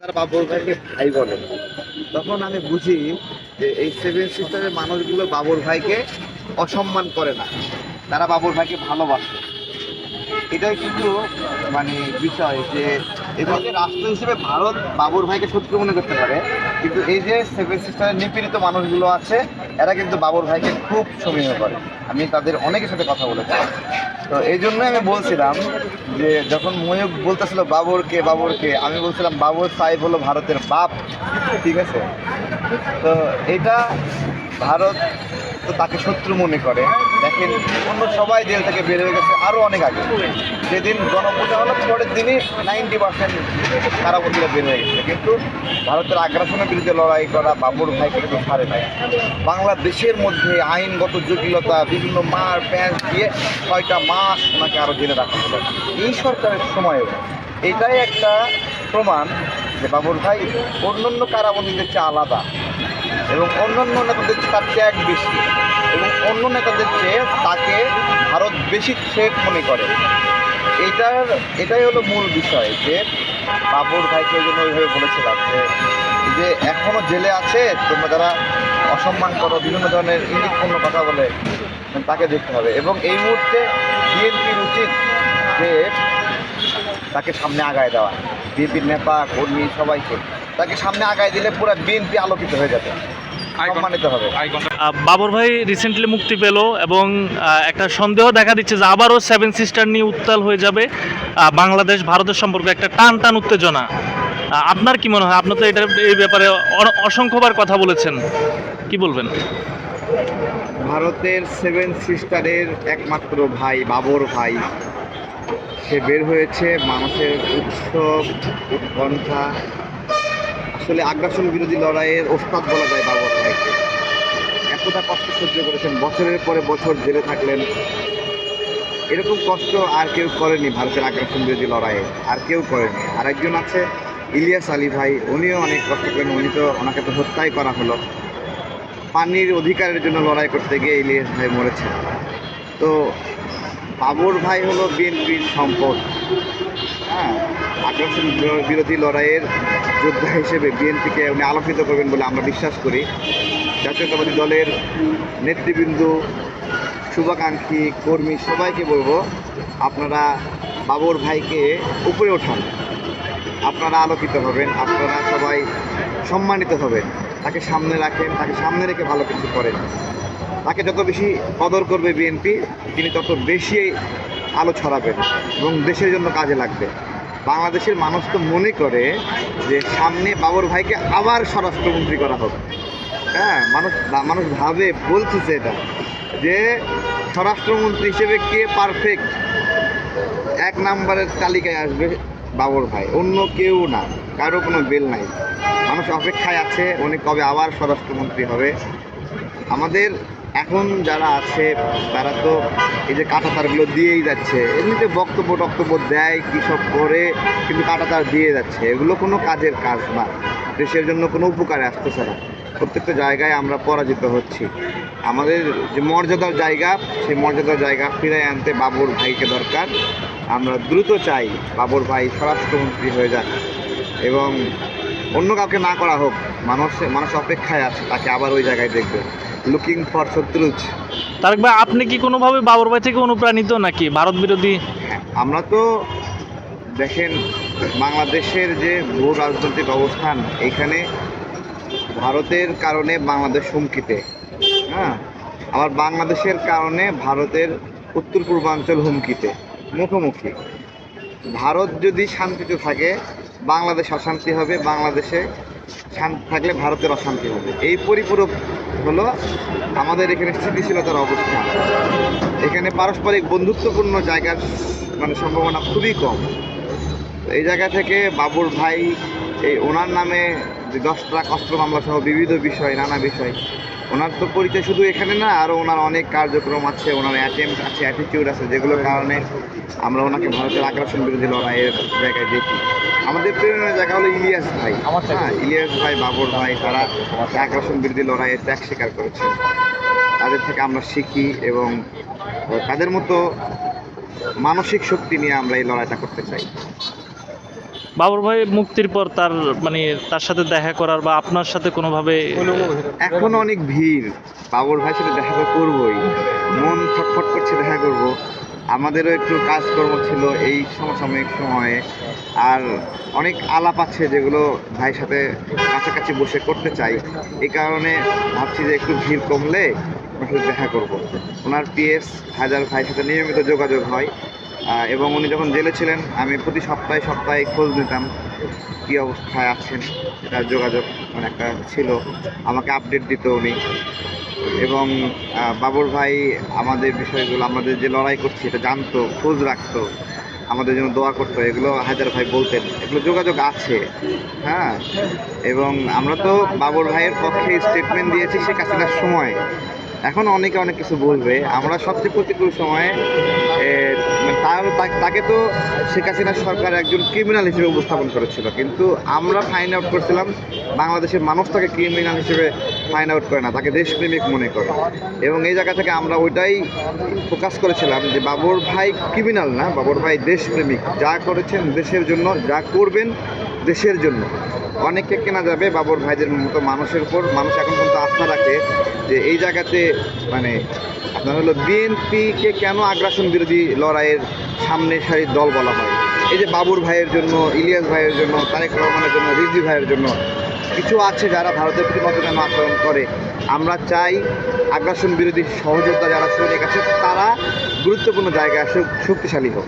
তার বাবুর ভাইকে ভাই বলে। তখন আমি বুঝি যে এই সেভেন সিস্টারের মানুষগুলো বাবুর ভাইকে অসম্মান করে না। তারা বাবুর ভাইকে ভালোবাসে। এটাই কিন্তু মানে বিষয় যে এভাবে রাষ্ট্র হিসেবে ভারত বাবুর ভাইকে সত্যি মনে করতে পারে, কিন্তু এই যে সেভেন সিস্টারের নিপীড়িত মানুষগুলো আছে এরা কিন্তু বাবর ভাইকে খুব সমীহ করে। আমি তাদের অনেকের সাথে কথা বলেছি। তো এই জন্যই আমি বলছিলাম যে, যখন ময়ূক বলতেছিল বাবরকে বাবরকে, আমি বলছিলাম, বাবর সাহেব হলো ভারতের বাপ। ঠিক আছে? তো এটা ভারত তো তাকে শত্রু মনে করে। দেখেন, অন্য সবাই জেল থেকে বের হয়ে গেছে আরও অনেক আগে। যেদিন গণপূজা হলো, পরের দিনই নাইনটি পার্সেন্ট কারাবন্দীরা বের হয়ে গেছে। কিন্তু ভারতের আগ্রাসনের বিরুদ্ধে লড়াই করা বাবুর ভাইকে কিন্তু ছাড়ে নাই। বাংলাদেশের মধ্যে আইনগত জটিলতা, বিভিন্ন মার প্যাঁচ দিয়ে ছয়টা মাস ওনাকে আরও জেলে রাখা হলো। এই সরকারের সময়েও এটাই একটা প্রমাণ যে বাবুর ভাই অন্যান্য কারাবন্দীদের চেয়ে আলাদা। এবং অন্যান্য নেতাদের তার ত্যাগ বেশি। এবং অন্য নেতাদের চেয়ে তাকে ভারত বেশি থ্রেট মনে করে। এটার, এটাই হলো মূল বিষয় যে বাবুর ভাইকে ওই জন্য ওইভাবে বলেছিলাম যে যে এখনও জেলে আছে, তোমরা যারা অসম্মান করো, বিভিন্ন ধরনের ইঙ্গিতপূর্ণ কথা বলে, তাকে দেখতে হবে। এবং এই মুহূর্তে বিএনপির উচিত যে তাকে সামনে আগায় দেওয়া। বিএনপির নেতা, কর্মী সবাইকে। তাকে সামনে আগায় দিলে পুরো বিএনপি আলোকিত হয়ে যাবে। বাবর ভাই রিসেন্টলি মুক্তি পেল এবং একটা সন্দেহ দেখা দিচ্ছে যে আবারও সেভেন সিস্টার নিয়ে উত্তাল হয়ে যাবে। বাংলাদেশ ভারতের সম্পর্কে একটা টান টান উত্তেজনা। আপনার কি মনে হয়? আপনি তো এটা এই ব্যাপারে অসংখ্যবার কথা বলেছেন। কি বলবেন? ভারতের সেভেন সিস্টারের একমাত্র ভাই বাবর ভাই সে বের হয়েছে মানুষের উৎসব উৎকণ্ঠা আসলে আগ্রাসন বিরোধী লড়াইয়ের ওস্তাদ বলা যায় বাবর ভাইকে এতটা কষ্ট সহ্য করেছেন, বছরের পরে বছর জেলে থাকলেন। এরকম কষ্ট আর কেউ করেনি ভারতের আগ্রাসন বিরোধী লড়াইয়ে, আর কেউ করেনি। আরেকজন আছে, ইলিয়াস আলী ভাই, উনিও অনেক কষ্ট করেন, উনি তো ওনাকে তো হত্যাই করা হলো। পানির অধিকারের জন্য লড়াই করতে গিয়ে ইলিয়াস ভাই মরেছে তো বাবর ভাই হলো বিএনপির সম্পদ। হ্যাঁ আগ্রাসন বিরোধী লড়াইয়ের যোদ্ধা হিসেবে বিএনপিকে উনি আলোকিত করবেন বলে আমরা বিশ্বাস করি। জাতীয়তাবাদী দলের নেতৃবৃন্দ, শুভাকাঙ্ক্ষী, কর্মী সবাইকে বলব, আপনারা বাবর ভাইকে উপরে ওঠান। আপনারা আলোকিত হবেন, আপনারা সবাই সম্মানিত হবেন। তাকে সামনে রাখেন, তাকে সামনে রেখে ভালো কিছু করেন। তাকে যত বেশি কদর করবে বিএনপি, তিনি তত বেশি আলো ছড়াবেন এবং দেশের জন্য কাজে লাগবে। বাংলাদেশের মানুষ তো মনে করে যে সামনে বাবর ভাইকে আবার স্বরাষ্ট্রমন্ত্রী করা হবে। হ্যাঁ মানুষ মানুষ ভাবে, বলতেছে এটা, যে স্বরাষ্ট্রমন্ত্রী হিসেবে কে পারফেক্ট এক নাম্বারের তালিকায় আসবে বাবর ভাই, অন্য কেউ না, কারও কোনো বেল নাই। মানুষ অপেক্ষায় আছে, উনি কবে আবার স্বরাষ্ট্রমন্ত্রী হবে। আমাদের এখন যারা আছে, তারা তো এই যে কাটা তারগুলো দিয়েই যাচ্ছে। এমনিতে বক্তব্য টক্তব্য দেয় কী সব করে, কিন্তু কাটা তার দিয়ে যাচ্ছে। এগুলো কোনো কাজের কাজ না। দেশের জন্য কোনো উপকারে আসতেছে না। প্রত্যেকটা জায়গায় আমরা পরাজিত হচ্ছি। আমাদের যে মর্যাদার জায়গা, সেই মর্যাদার জায়গা ফিরে আনতে বাবুর ভাইকে দরকার। আমরা দ্রুত চাই বাবুর ভাই স্বরাষ্ট্রমন্ত্রী হয়ে যাক এবং অন্য কাউকে না করা হোক, মানুষ মানুষ অপেক্ষায় আছে, তাকে আবার ওই জায়গায় দেখবে। লুকিং ফর শত্রুজ তারেক ভাই আপনি কি কোনোভাবে বাবর ভাই থেকে অনুপ্রাণিত নাকি ভারত বিরোধী? হ্যাঁ, আমরা তো দেখেন বাংলাদেশের যে ভূ রাজনৈতিক অবস্থান এইখানে ভারতের কারণে বাংলাদেশ হুমকিতে। হ্যাঁ? আবার বাংলাদেশের কারণে ভারতের উত্তর পূর্বাঞ্চল হুমকিতে মুখোমুখি। ভারত যদি শান্তিতে থাকে বাংলাদেশ অশান্তি হবে বাংলাদেশে শান্তি থাকলে ভারতের অশান্তি হবে। এই পরিপূরক হলো আমাদের এখানে স্থিতিশীলতার অবস্থা। এখানে পারস্পরিক বন্ধুত্বপূর্ণ জায়গার মানে সম্ভাবনা খুবই কম। এই জায়গা থেকে বাবুর ভাই, এই ওনার নামে যে দশ ট্রাক, অস্ত্র মামলা সহ বিবিধ বিষয়, নানা বিষয় ওনার তো পরিচয় শুধু এখানে না আরও ওনার অনেক কার্যক্রম আছে ওনার অ্যাটেম্প আছে অ্যাটিটিউড আছে যেগুলোর কারণে আমরা ওনাকে ভারতের আগ্রাসন বিরোধী লড়াইয়ের জায়গায় দেখি। আমাদের প্রেরণার জায়গা হলো ইলিয়াস ভাই। হ্যাঁ ইলিয়াস ভাই বাবর ভাই তারা আগ্রাসন বিরোধী লড়াইয়ে ত্যাগ স্বীকার করেছে তাদের থেকে আমরা শিখি এবং তাদের মতো মানসিক শক্তি নিয়ে আমরা এই লড়াইটা করতে চাই। বাবর ভাই মুক্তির পর তার মানে তার সাথে দেখা করার বা আপনার সাথে কোনোভাবে এখনও অনেক ভিড়। বাবর ভাইয়ের সাথে দেখা করবোই। মন ছটফট করছে দেখা করব। আমাদেরও একটু কাজকর্ম ছিল এই সমসাময়িক সময়ে। আর অনেক আলাপ আছে যেগুলো ভাইয়ের সাথে কাছাকাছি বসে করতে চাই। এই কারণে ভাবছি যে একটু ভিড় কমলে ওনার সাথে দেখা করব। ওনার পিএস হাজার ভাইয়ের সাথে নিয়মিত যোগাযোগ হয়। এবং উনি যখন জেলে ছিলেন, আমি প্রতি সপ্তাহে সপ্তাহে খোঁজ নিতাম কী অবস্থায় আছেন। এটা যোগাযোগ মানে একটা ছিল। আমাকে আপডেট দিত উনি। এবং বাবর ভাই আমাদের বিষয়গুলো, আমাদের যে লড়াই করছি, এটা জানতো, খোঁজ রাখতো, আমাদের জন্য দোয়া করতো। এগুলো হাজার ভাই বলতেন। এগুলো যোগাযোগ আছে। হ্যাঁ? এবং আমরা তো বাবর ভাইয়ের পক্ষে স্টেটমেন্ট দিয়েছি শেখ হাসিনার সময়। এখন অনেকে অনেক কিছু বলবে। আমরা সবচেয়ে প্রতিকূল সময়ে তাকে তো শেখ হাসিনা সরকার একজন ক্রিমিনাল হিসেবে উপস্থাপন করেছিল। কিন্তু আমরা ফাইন আউট করছিলাম, বাংলাদেশের মানুষ তাকে ক্রিমিনাল হিসেবে ফাইন আউট করে না, তাকে দেশপ্রেমিক মনে করে। এবং এই জায়গা থেকে আমরা ওইটাই ফোকাস করেছিলাম যে বাবর ভাই ক্রিমিনাল না, বাবর ভাই দেশপ্রেমিক। যা করেছেন দেশের জন্য, যা করবেন দেশের জন্য। অনেককে কেনা যাবে বাবর ভাইদের মতো মানুষের উপর। মানুষ এখন পর্যন্ত আস্থা রাখে যে এই জায়গাতে মানে আপনার হলো বিএনপিকে কেন আগ্রাসন বিরোধী লড়াইয়ের সামনে সারির দল বলা হয়? এই যে বাবুর ভাইয়ের জন্য, ইলিয়াস ভাইয়ের জন্য, তারেক রহমানের জন্য রিজি ভাইয়ের জন্য কিছু আছে যারা ভারতের প্রতি মতো যেন আচরণ করে। আমরা চাই আগ্রাসন বিরোধী সহযোদ্ধা যারা সৈনিক আছে তারা গুরুত্বপূর্ণ জায়গায় আসুক, শক্তিশালী হোক।